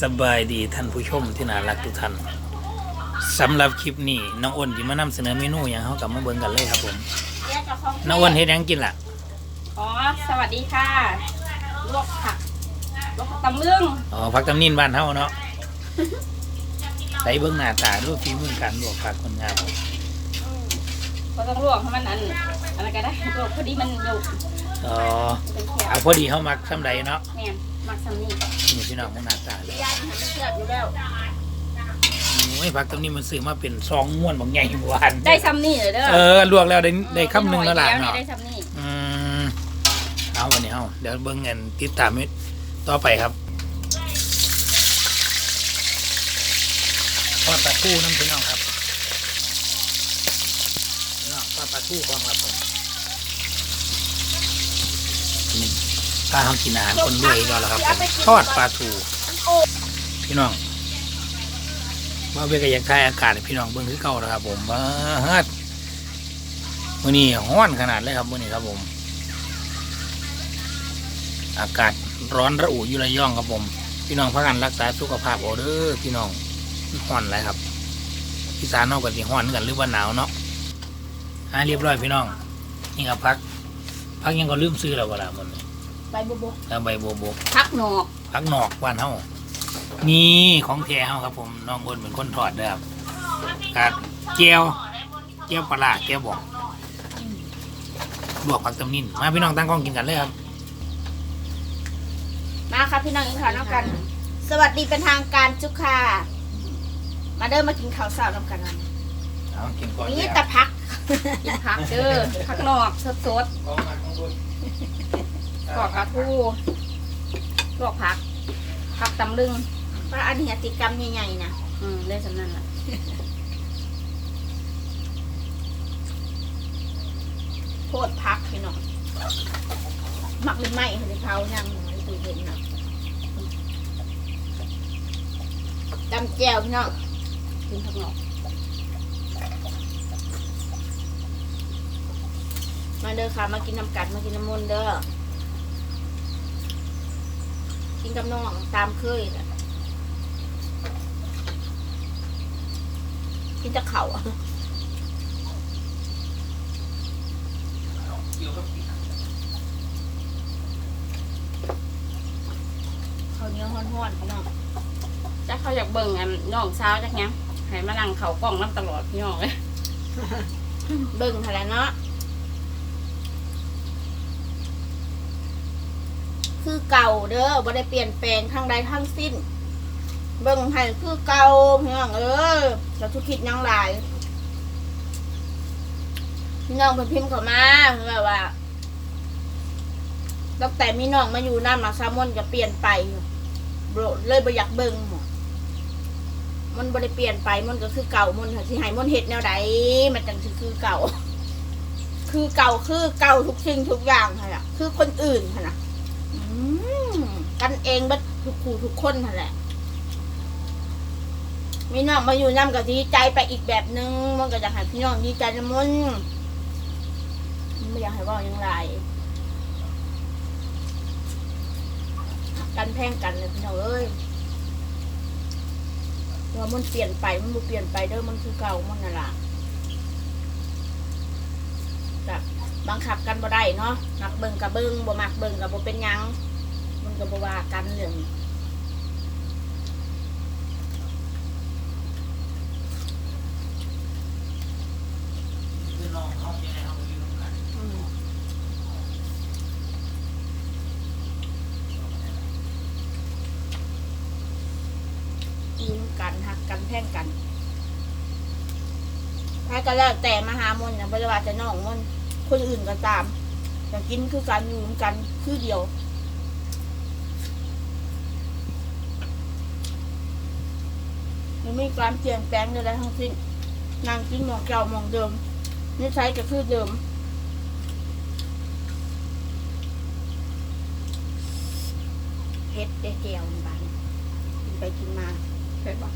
สบายดีท่านผู้ชมที่น่ารักทุกท่านสำหรับคลิปนี้น้องอ้นจะมานำเสนอเมนูอย่างเขากลับมาเบิ่งกันเลยครับผมน้องอ้นเฮ็ดหยังกินล่ะอ๋อสวัสดีค่ะลวกผักลวกผักตำลึงอ๋อผักตำนินบ้านเฮาเนาะใส่เบิ่งหน้าตาดูฝีมือการลวกผักคนงามก็ต้องลวกให้มันอันอะไรก็ได้ลวกพอดีมันอยู่อ๋อเป็นแขวเอาพอดีเฮามักซำใดเนาะแม่น มักซัมนี่นี่พี่น้องมันหน้าตาเลยย่างให้มันเชือดอยู่แล้ว โอ้ยผักตำนินมันซื้อมาเป็นซองม้วนบางใหญ่หวานได้ซัมนี่เลยเด้อเออลวกแล้วได้ได้คำหนึงแล้วล่ะกินหอยเนาะได้ซัมนี่อืมเอาวันนี้เอาเดี๋ยวเบิ่งเงินติดตามต่อไปครับทอดปลาทูน้ำพี่น้องครับเนาะทอดปลาทูความครับผมนี่ ถ้าเรากินอาหารคนรวยก็แล้วครับผมทอดปลาทูพี่น้องว่าเวกอยากทายอากาศให้พี่น้องเบิ่งคือเก่าแล้วครับ ผมมาฮัดมื้อนี้ร้อนขนาดเลยครับมื้อนี้ครับผม อากาศร้อนระอุอยู่ระยองครับผม พี่น้องพักกันรักษาสุขภาพโอเดอร์พี่น้องห้อนไรครับอีสานนอกกับที่ห้อนกันหรือว่าหนาวเนาะอ่าเรียบร้อยพี่น้องนี่ครับพักพักยังก็ลืมซื้อแล้วเวลาหมดเลย ใบบุบกแล้วใบโบวบกผักหนอกพักนอกบ้านเฮานี่ของแท้เฮาครับผมน้องคนเป็นคนถอดเด้อครับกาดเจียวเจียวปลาร้าเจียวบอกลวกผักตำนินมาพี่น้องตั้งกล้องกินกันเลยครับมาครับพี่น้องอินทานน้ำกัน สวัสดีเป็นทางการจุกค่ะ มาเดินมากินข้าวเช้าน้ำกันนะเอากินก่อนนี่เลยคแต่รับผักกินผักเด้อผักหนอกสดสดของมาของคุณๆ กอกกระทูลวกผัก ผักตำลึงว่าอันเหียติกรรมใหญ่ๆนะอืมได้สำนั่นแหละโคตรพักพี่น้องหมักหรือไม่เห็นเขายังไม่ตูเห็นนะจำแจวพี่น้องกินผักหนอกมาเด้อค่ะ มากินน้ำกัดมากินน้ำมนต์เด้อกิ นกับน้องตามเคยแหละกินจะเข่าอะข้าวเหนียวห้อนๆพี่น้องจ้าเขาอยากเบิ่งอันน้องสาวจักยังให้มานั่งเขากล้องน้ำตลอดพี่น้องเลยเบิ่งเท่าไหร่เนาะ คือเก่าเด้อบ่ได้เปลี่ยนแปลงทางใดทั้งสิ้น เบิ่งให้คือเก่าพี่น้องเออเราทุกคิดยังหลายพี่น้องเพิ่นพิมพ์เข้ามาเพิ่นว่าตั้งแต่มีน้องมาอยู่น้ำมาซามอนก็เปลี่ยนไปบเลยบ่อยากเบิ่งมันบ่ได้เปลี่ยนไปมันก็คือเก่ามันสิให้มันเฮ็ดแนวใดมันจังสิคือเก่า คือเก่าคือเก่าทุกสิ่งทุกอย่างค่ะคือคนอื่นค่ะนะ กันเองบัดทุกคู่ทุกคนค่ะแหละมีน้องมาอยู่น้ำก็ดีใจไปอีกแบบนึงมันก็อยากให้พี่น้องดีใจนะมันมันไม่อยากให้ว่าอย่างไรกันแพ่งกันเลยพี่น้องเอ้ยว่ามันเปลี่ยนไปมันบ่เปลี่ยนไปเด้อมันคือเก่ามันน่ะล่ะกับบังคับกันบ่ได้เนาะมักเบิ่งกับเบิ่งบ่มักเบิ่งกับบ่เป็นยัง ก็บว่ากันเรื่องอืมยิ้มกันหักกันแพ่งกันใครก็แล้วแต่มหามนต์นะบ่ได้ว่าจะน้องมนต์คนอื่นก็ตามแต่กินคือกันอยู่กันคือเดียว มันไม่มีการเปลี่ยนแปลงใดๆทั้งสิ้น นางกินหมองเก่าหมองเดิมนิสัยก็คือเดิมเฮ็ดได้แก้วมันบานกินไปกินมาเผ็ดปะ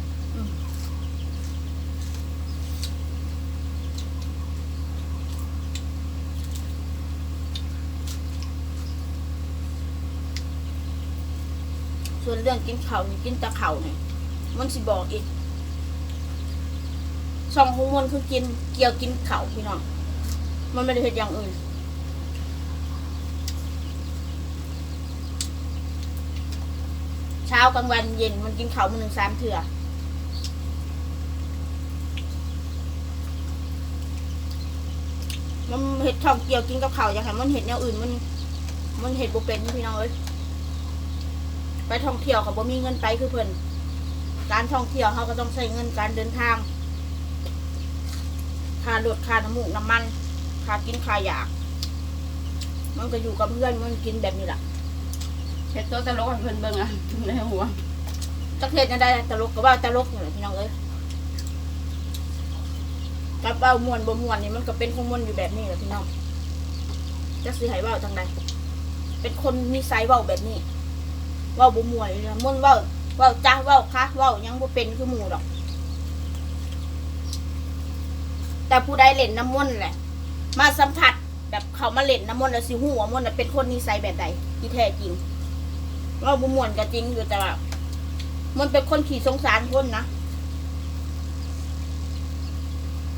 ส่วนเรื่องกินเขาวนี่กินแตะเขาเนี่ยมันสิบอกอีก ช่องของมันคือกินเกี่ยวกินเขาพี่น้อง มันไม่ได้เห็นอย่างอื่นเช้ากลางวันเย็นมันกินเขามันหนึ่งสามเถื่อมันเห็ดช่องเกี่ยวกินกับเขาอย่างไรมันเห็ดแนวอื่นมัน มันเห็ดบุเป็นพี่น้องเอ้ยไปท่องเที่ยวเขาบ่มีเงินไปคือเพิ่นการท่องเที่ยวเขาก็ต้องใช้เงินการเดินทาง ค่ารถค่าน้ำมูกน้ำมันค่ากินค่าอยาก มันก็อยู่กับเพื่อนมันกินแบบนี้แหละเฮ็ดตัวตลกให้เพิ่อนเบิ่งอะในหัวจักเทศจะได้ตลกก็ว่าตลกนี่แหละพี่น้องเอ้ยกับเบ้ามวนบ่มวนนี่มันก็เป็นของมวนอยู่แบบนี้แหละพี่น้องจะสิให้เว้าจังใดเป็นคนนิสัยเว้าแบบนี้เว้าบ่มวนเลยนะมวนเว้าเว้าจ้าเว้าคะเว้ายังบ่เป็นคือหมูดอก แต่ผู้ใดเล่นน้ำมนต์แหละ มาสัมผัสแบบเขามาเล่นน้ำมนต์แล้วสิฮู้ว่ามนต์น่ะเป็นคนนิสัยแบบใดที่แท้จริงเว้าบ่มวนก็จริงอยู่แต่ว่ามันเป็นคนขี่สงสารคนนะ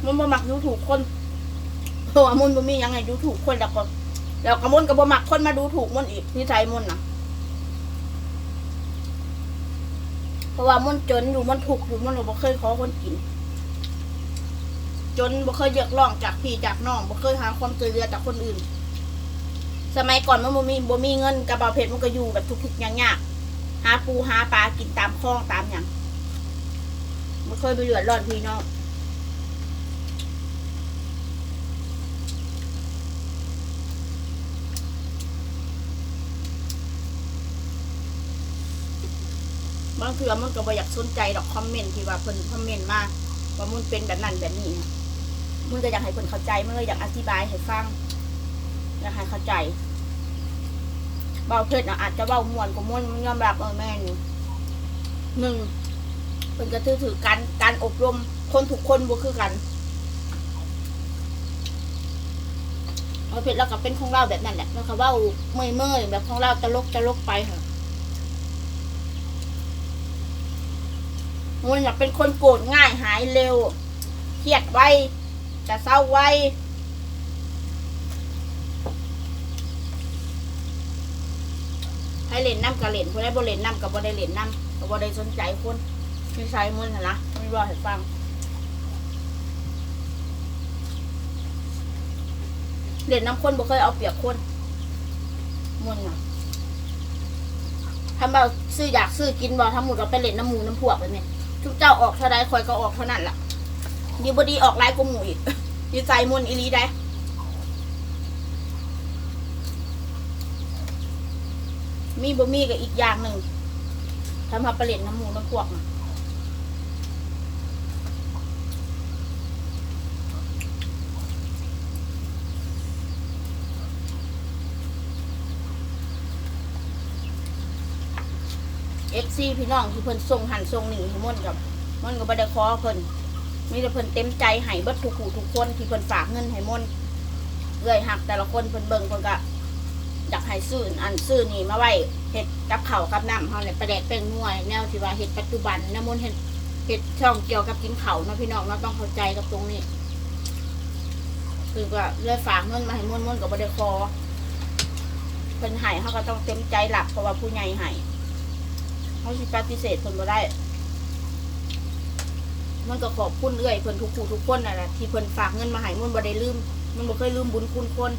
มันบ่มักดูถูกคนเพราะว่ามันบ่มีหยังไงดูถูกคนแล้วก็แล้วก็มันก็บ่มักคนมาดูถูกมันอีกนิสัยมันนะเพราะว่ามันจนอยู่มันถูกอยู่มันก็บ่เคยขอคนกิน จนบ่เคยเรียกร้องจากพี่จากน้องบ่เคยหาความช่วยเหลือจากคนอื่น สมัยก่อนมันบ่มีบ่มีเงินกระเป๋าเพชรมันก็อยู่แบบทุกข์ๆยากๆหาปูหาปลากินตามคลองตามอย่างไม่เคยไปเดือดร้อนพี่น้องบางเทื่อมันก็บ่อยากสนใจดอกคอมเมนต์ที่ว่าเพิ่นคอมเมนต์มาว่ามันเป็นแบบนั้นแบบนี้นะ มันก็อยากให้เพิ่นเข้าใจมันเลยอยากอธิบายให้ฟังอยากให้เข้าใจเบาเพชรนะอาจจะเบามวนกว่ามวนยอมรับเออแม่นหนึ่งเป็นกระถือถือการการอบรมคนทุกคนบ่คือกันเบาเพชรแล้วก็เป็นของเราแบบนั้นแหละแล้วก็ว้าเมื่อยเมื่อยแบบของเราตลกตลกไปค่ะมันอยากเป็นคนโกรธง่ายหายเร็วเครียดไว จะเศร้าไวให้เล่นน้ำกับเล่นคนได้บ่เล่นน้ำกับบ่ได้เล่นน้ำกับบ่ได้สนใจคนมีใช้มือนะไม่บอกให้ฟังเล่นน้ำคนบ่เคยเอาเปรียบคนมุนนะถ้าเราซื้ออยากซื้อกินบ่ทั้งหมดเราไปเล่นน้ำหมูน้ำพวกแบบนี้ทุกเจ้าออกเท่าใดคอยก็ออกเท่านั้นล่ะ ดีบดีออกไลายกว่าหมูอีกดีใจมุนอีลีได้มีบ่มีกับอีกอย่างหนึ่งทำมาเปลี่ยนน้ำหมูน้ำพวกน่ะเอฟซีพี่น้องที่เพิ่นส่งหันส่งหนีให้ม่นกับม่นก็บ่ได้ขอเพิ่น มีแต่เพิ่นเต็มใจให้เบิดทุกผู้ทุกคนที่เพิ่นฝากเงินให้ม่นเอื้อยหักแต่ละคนเพิ่นเบิ่งเพิ่นก็อยากให้ซื้ออันซื้อนี่มาไว้เห็ดกับเขาวกับน้ำเขาเนี่ยประแดกเป็นงวยแนวที่ว่าเห็ดปัจจุบันนะมนเห็ดเห็ดช่องเกี่ยวกับกินเขาวเนาะพี่น้องเราะต้องเข้าใจกับตรงนี้ คือก็เลยฝากเงินมาให้มนมนกับบไดคอเพิ่นให้เขาก็ต้องเต็มใจหลับเพราะว่าผู้ใหญ่ให้เขาสิปฏิเสธเพิ่นบ่ได้ มันก็ขอบคุณเอื้อยเพิ่นทุกผู้ทุกคนนั่นแหละที่เพิ่นฝากเงินมาให้มนต์บ่ได้ลืม มันบ่เคยลืมบุญคุณคน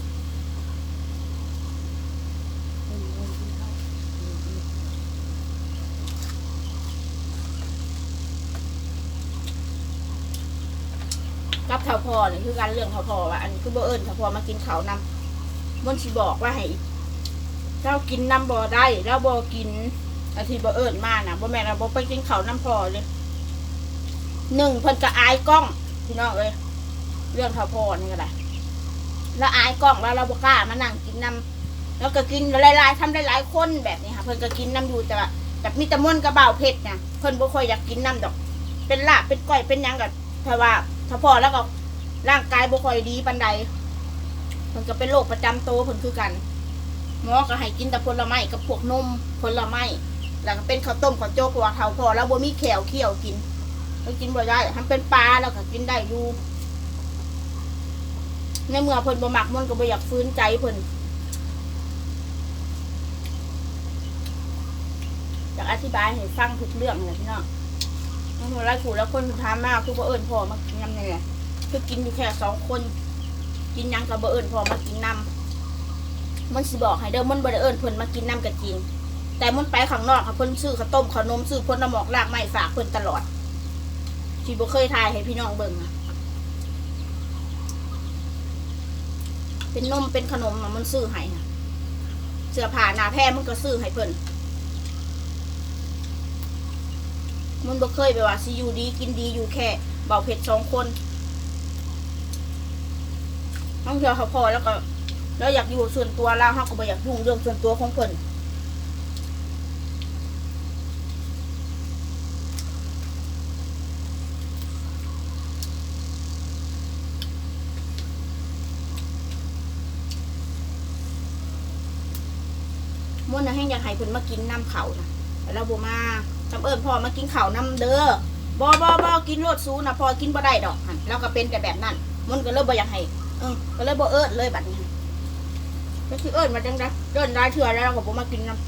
กับเท่าพอเนี่ยคือการเรื่องเท่าพอว่าอันนี้คือบ่เอิญเท่าพอมากินข้าวนำมันสิบอกว่าให้เจ้ากินน้ำบ่ได้แล้วบ่กินอาทีบ่เอิญมานะบ่แม่นเราบ่ไปกินข้าวน้ำพอเลย หนึ่งเพิ่นก็อายกล้องพี่น้องเอ้ยเรื่องท่าพอนี่ก็ได้แล้วอายกล้องแล้วเราบ่กล้ามานั่งกินน้ำแล้วก็กินหลายๆทำหลายๆคนแบบนี้ค่ะเพิ่นก็กินน้ำอยู่แต่ว่าแต่มีต่ม่วนกระเบาวเพชรนะเพิ่นบ่ค่อยอยากกินน้ำดอก เป็นลาบเป็นก้อยเป็นยังกับถ้าว่าถ้าพอแล้วก็ร่างกายบ่ค่อยดีปันใดเพิ่นก็เป็นโรคประจำตัวเพิ่นคือกันหมอก็ให้กินแต่ผลไม้กับพวกนมผลไม้แล้วก็เป็นข้าวต้มข้าวโจ๊กว่าเท่าพอแล้วบ่มีแขวเคี่ยวกิน ก็กินบ่ได้ทำเป็นปลาแล้วก็กินได้อยู่ ในเมื่อเพิ่นบ่มักมันก็บ่อยากฟื้นใจเพิ่นอยากอธิบายให้ฟังทุกเรื่องเลยพี่น้องมันหัวไรขู่แล้วคนถามมากคือบ่เอิญพอมากินยำเนี่ยคือกินอยู่แค่สองคน กินยังกับบ่เอิญพอมากินน้ำมันสิบอกให้เด้อมันบ่ได้เอิญเพิ่นมากินน้ำก็จริงแต่มันไปข้างนอกค่ะเพิ่นซื้อข้าวต้มข้าวนมซื้อผลน้ำหมอกลากไม้ฝากเพิ่นตลอด ที่บ่เคยทายให้พี่น้องเบิ่งอะเป็นนมเป็นขนมมันซื้อให้นะเสื้อผ้าหนาแพร่มันก็ซื้อให้เพิ่นมันบ่เคยไปว่าสิอยู่ดีกินดีอยู่แค่เบาเผ็ดสองคนต้องเชื่อเขาพอแล้วก็ แล้วอยากอยู่ส่วนตัวเราเขาก็บ่อยากยุ่งเรื่องส่วนตัวของเพิ่น ม่นนะแห้งอยากให้เพิ่นมากินน้ำเขานะแต่เราบ่มาจำเอิญพ่อมากินเขาน้ำเด้อบ่บ่บ่กินรสซูนะพอกินบ่ได้ดอกหั่นเราก็เป็นแต่แบบนั้นมันก็เลยบ่อยากให้เออก็เลยบ่เอิญเลยบัดนี้ก็คือเอิญมาจังไดเดินได้เถื่อแล้วเราก็บ่มากินน้ำ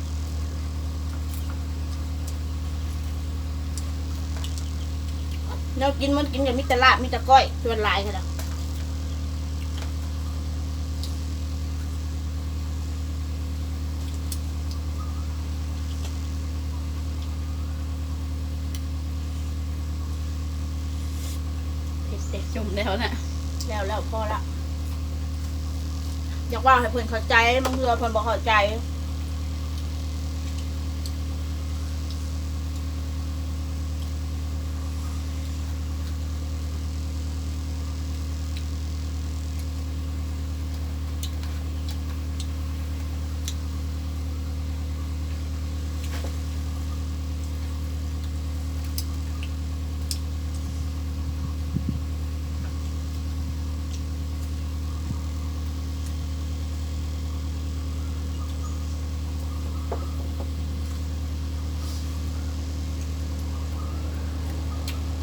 เรากินมันกินกับมิตรลาบมิตรก้อยส่วนหลายก็ได้เผ็ จมแล้วน่ะแล้วแล้วพอละอยากว่าให้เพื่อนเข้าใจบางเทือเพื่อนบอกเข้าใจ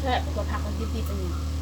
ใช่ ก็ผัก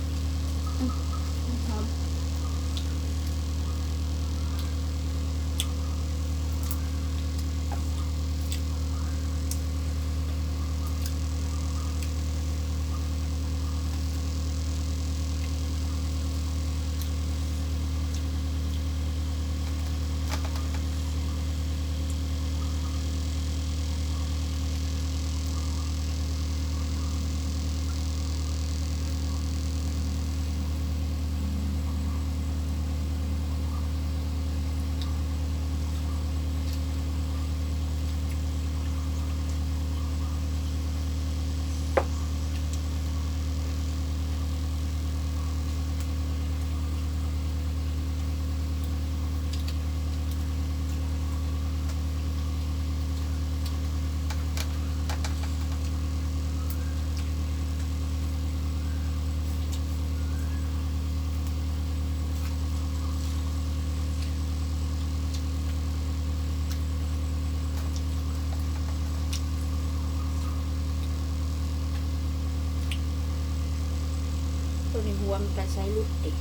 มีหัวมันจะใช้ลูกเด็ก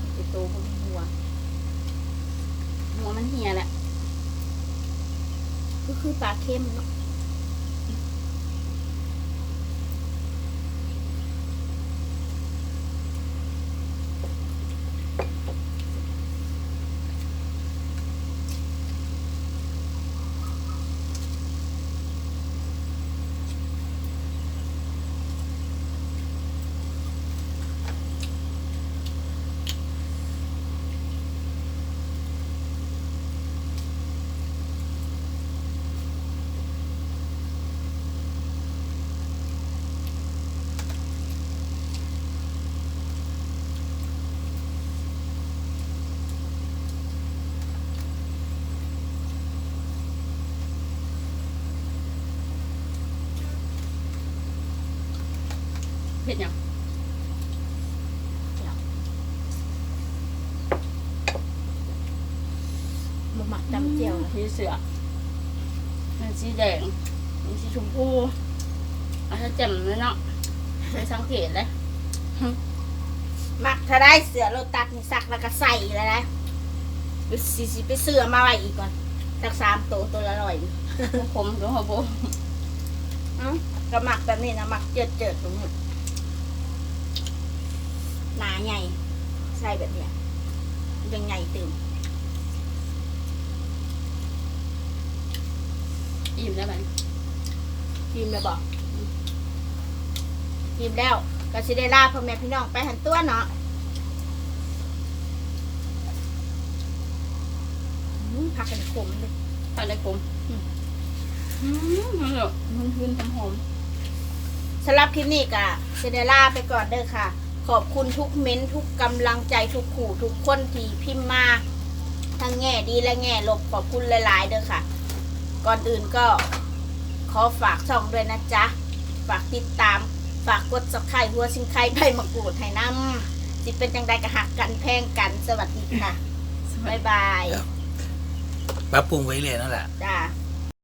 มันจะโตเขาในหัว หัวมันเหี่ยแหละก็คือปลาเค็มเนาะ เผ็ดยังบ่หมักจำเจียวนะที่เสือมันสีแดงมันสีชมพูอาจจะแจ่มเลยเนาะไปสังเกตเลยมักถ้าได้เสือโลตัสนี่ซักแล้วก็ใส่แล้วนะไปสิสิไปเสือมาไว้อีกก่อนสักสามตัวตัวละร้อยผมหรือหัวโบเอ้าก็หมักแบบนี้นะหมักเจิดเจิดๆตรงนี้ หนาใหญ่ ใส่แบบเนี้ยยังไงตื่มอิ่มได้ไหมพิมพ์เลยบอกพิมพ์แล้วก็สิได้ลาพ่อแม่พี่น้องไปหันตัวเนาะอื้อผักกันขมเลยทานได้ผมอืมอืมมันแบบมันพื้นหอมสำหรับคลิปนี้ก็สิได้ลาไปก่อนเด้อค่ะ ขอบคุณทุกเม้นต์ทุกกำลังใจทุกขู่ทุกคนที่พิมพ์มาทั้งแง่ดีและแง่ลบขอบคุณหลาย ๆ เด้อค่ะ ก่อนอื่นก็ขอฝากช่องด้วยนะจ๊ะ ฝากติดตาม ฝากกดสับไข่หัวสิงไข่ใบมะกรูดให้น้ำสิเป็นจังใดก็หักกันแพงกันสวัสดีค่ะๆบ๊ายบาย ปรับปรุงไว้เลยนั่นแหละจ้าค